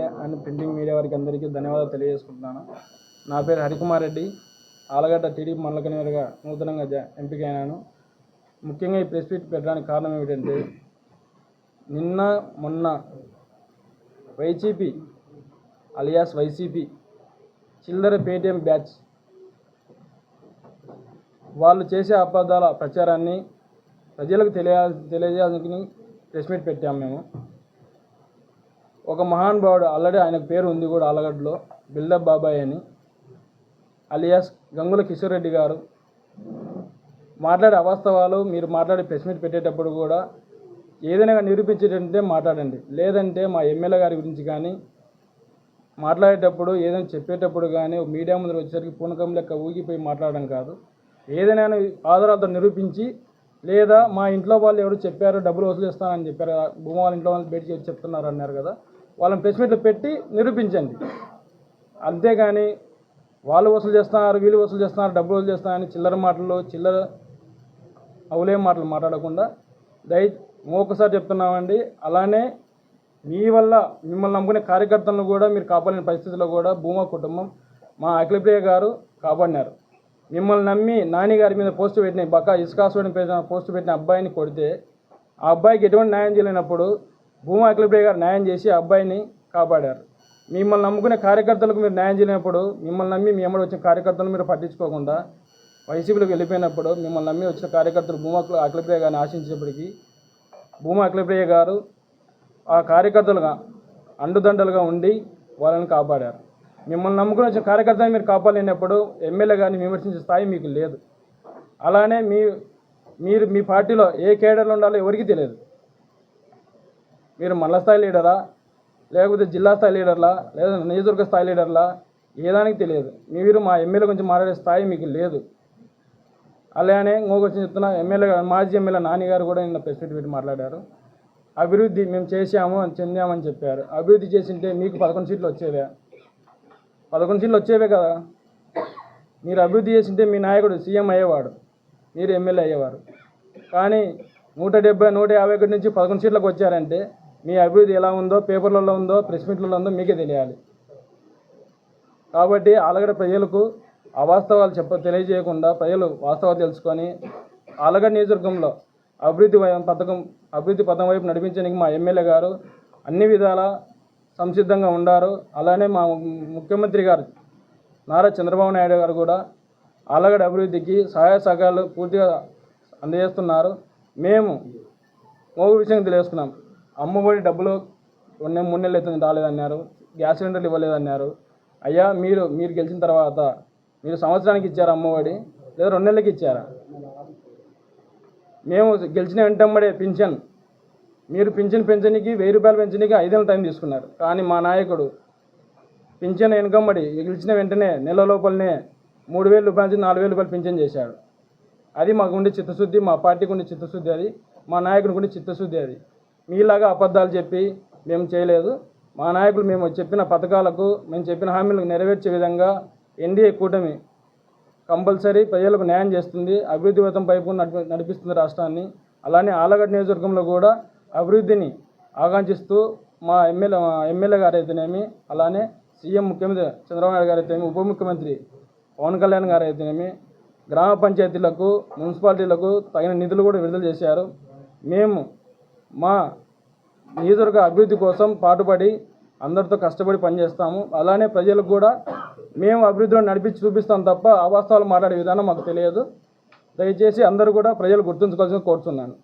And printing media వారికి అందరికీ ధన్యవాదాలు తెలియజేసుకుంటున్నాను. నా పేరు హరికుమార్ రెడ్డి. ఆలగడ్డ టీడీపీ మండల కన్వీనర్గా నూతనంగా జ- ఎంపికైనాను. ముఖ్యంగా ఈ ప్రెస్ మీట్ పెట్టడానికి కారణం ఏమిటంటే నిన్న మొన్న వైసీపీ అలియాస్ వైసీపీ చిల్లర పేటిఎం బ్యాచ్ వాళ్ళు చేసే అబద్ధాల ప్రచారాన్ని ప్రజలకు తెలియ తెలియజేయాలని ప్రెస్ మీట్ పెట్టాము మేము. ఒక మహానుభావుడు ఆల్రెడీ ఆయనకు పేరు ఉంది కూడా ఆలగడ్డలో బిల్డప్ బాబాయ్ అని అలియాస్ గంగుల కిషోర్ రెడ్డి గారు. మాట్లాడే అవాస్తవాలు మీరు మాట్లాడే ప్రెస్ మీట్ పెట్టేటప్పుడు కూడా ఏదైనా నిరూపించేటంటే మాట్లాడండి. లేదంటే మా ఎమ్మెల్యే గారి గురించి కానీ మాట్లాడేటప్పుడు ఏదైనా చెప్పేటప్పుడు కానీ మీడియా ముందు వచ్చేసరికి పూనకం లెక్క ఊగిపోయి మాట్లాడడం కాదు. ఏదైనా ఆధారాలతో నిరూపించి లేదా మా ఇంట్లో వాళ్ళు ఎవరు చెప్పారు డబ్బులు వసూలు చేస్తానని చెప్పారు భూమి వాళ్ళ ఇంట్లో వాళ్ళు బయటికి వచ్చి చెప్తున్నారు అన్నారు కదా వాళ్ళని ప్రెస్ మీట్లో పెట్టి నిరూపించండి. అంతేగాని వాళ్ళు వసూలు చేస్తున్నారు వీళ్ళు వసూలు చేస్తున్నారు డబ్బులు వసూలు చేస్తున్నారని చిల్లర మాటలు చిల్లర అవులే మాటలు మాట్లాడకుండా దయ ఇంకొకసారి చెప్తున్నామండి అలానే మీ వల్ల మిమ్మల్ని నమ్ముకునే కార్యకర్తలను కూడా మీరు కాపాడిన పరిస్థితిలో కూడా భూమా కుటుంబం మా అఖిలప్రియ గారు కాపాడినారు. మిమ్మల్ని నమ్మి నాని గారి మీద పోస్ట్ పెట్టిన బకా ఇసుకాసుని పెట్టిన పోస్ట్ పెట్టిన అబ్బాయిని కొడితే ఆ అబ్బాయికి ఎటువంటి న్యాయం చేయలేనప్పుడు భూమా అఖిలప్రియ గారు న్యాయం చేసి అబ్బాయిని కాపాడారు. మిమ్మల్ని నమ్ముకునే కార్యకర్తలకు మీరు న్యాయం చేయనప్పుడు మిమ్మల్ని నమ్మి మీ అమ్మడి వచ్చిన కార్యకర్తలు మీరు పట్టించుకోకుండా వైసీపీలోకి వెళ్ళిపోయినప్పుడు మిమ్మల్ని నమ్మి వచ్చిన కార్యకర్తలు భూమా అఖిలప్రియ గారిని ఆశించినప్పటికీ భూమా అఖిలప్రియ గారు ఆ కార్యకర్తలుగా అండుదండలుగా ఉండి వాళ్ళని కాపాడారు. మిమ్మల్ని నమ్ముకుని వచ్చిన కార్యకర్తని మీరు కాపాడలేనప్పుడు ఎమ్మెల్యే గారిని విమర్శించే స్థాయి మీకు లేదు. అలానే మీ మీరు మీ పార్టీలో ఏ కేడర్లు ఉండాలో ఎవరికీ తెలియదు. మీరు మండల స్థాయి లీడరా? లేకపోతే జిల్లా స్థాయి లీడర్లా? లేదా నియోజకవర్గ స్థాయి లీడర్లా? ఏదానికి తెలియదు. మీరు మా ఎమ్మెల్యే గురించి మాట్లాడే స్థాయి మీకు లేదు. అలానే ఇంకొక చెప్తున్నా ఎమ్మెల్యే గారు మాజీ ఎమ్మెల్యే నాని గారు కూడా నిన్న ప్రెస్ మీట్ పెట్టి మాట్లాడారు. అభివృద్ధి మేము చేశాము అని చెందామని చెప్పారు. అభివృద్ధి చేసింటే మీకు పదకొండు సీట్లు వచ్చేవే. పదకొండు సీట్లు వచ్చేవే కదా? మీరు అభివృద్ధి చేసింటే మీ నాయకుడు సీఎం అయ్యేవాడు మీరు ఎమ్మెల్యే అయ్యేవారు. కానీ నూట డెబ్బై నూట యాభై ఒకటి నుంచి పదకొండు సీట్లకు వచ్చారంటే మీ అభివృద్ధి ఎలా ఉందో పేపర్లలో ఉందో ప్రెస్ మీట్లలో ఉందో మీకే తెలియాలి. కాబట్టి ఆలగడ ప్రజలకు అవాస్తవాలు చెప్ప తెలియజేయకుండా ప్రజలు వాస్తవాలు తెలుసుకొని ఆలగడ నియోజకవర్గంలో అభివృద్ధి పథకం అభివృద్ధి పథకం వైపు నడిపించడానికి మా ఎమ్మెల్యే గారు అన్ని విధాల సంసిద్ధంగా ఉండారు. అలానే మా ముఖ్యమంత్రి గారు నారా చంద్రబాబు నాయుడు గారు కూడా ఆలగడ అభివృద్ధికి సహాయ సహకారాలు పూర్తిగా అందజేస్తున్నారు. మేము ఇంకొక విషయం తెలియజేస్తున్నాం. అమ్మఒడి డబ్బులు ఉన్న మూడు నెలలు అవుతుంది రాలేదన్నారు. గ్యాస్ సిలిండర్లు ఇవ్వలేదన్నారు. అయ్యా మీరు మీరు గెలిచిన తర్వాత మీరు సంవత్సరానికి ఇచ్చారా అమ్మఒడి లేదా రెండు నెలలకి ఇచ్చారా? మేము గెలిచిన వెంటబడే పింఛన్. మీరు పింఛన్ పెంచడానికి వెయ్యి రూపాయలు పెంచడానికి ఐదేళ్ళ టైం తీసుకున్నారు. కానీ మా నాయకుడు పింఛన్ వెనుకమ్మడి గెలిచిన వెంటనే నెల లోపలనే మూడు వేల రూపాయల నుంచి నాలుగు వేల రూపాయలు పింఛన్ చేశాడు. అది మాకు ఉండే చిత్తశుద్ధి మా పార్టీకి ఉండే చిత్తశుద్ధి అది మా నాయకుడికి ఉండే చిత్తశుద్ధి అది. మీలాగా అబద్ధాలు చెప్పి మేము చేయలేదు. మా నాయకులు మేము చెప్పిన పథకాలకు మేము చెప్పిన హామీలకు నెరవేర్చే విధంగా ఎన్డీఏ కూటమి కంపల్సరీ ప్రజలకు న్యాయం చేస్తుంది. అభివృద్ధి పథం పైపు నడిపి నడిపిస్తుంది రాష్ట్రాన్ని. అలానే ఆలగడ్డ నియోజకవర్గంలో కూడా అభివృద్ధిని ఆకాంక్షిస్తూ మా ఎమ్మెల్యే ఎమ్మెల్యే గారు అయితేనేమి అలానే సీఎం ముఖ్యమంత్రి చంద్రబాబు నాయుడు గారు అయితేనేమి ఉప ముఖ్యమంత్రి పవన్ కళ్యాణ్ గారు అయితేనేమి గ్రామ పంచాయతీలకు మున్సిపాలిటీలకు తగిన నిధులు కూడా విడుదల చేశారు. మేము మా నియోజకవర్గ అభివృద్ధి కోసం పాటుపడి అందరితో కష్టపడి పనిచేస్తాము. అలానే ప్రజలకు కూడా మేము అభివృద్ధిలో నడిపించి చూపిస్తాం తప్ప అవాస్తవాలు మాట్లాడే విధానం మాకు తెలియదు. దయచేసి అందరూ కూడా ప్రజలు గుర్తుంచుకోవాల్సింది కోరుతున్నాను.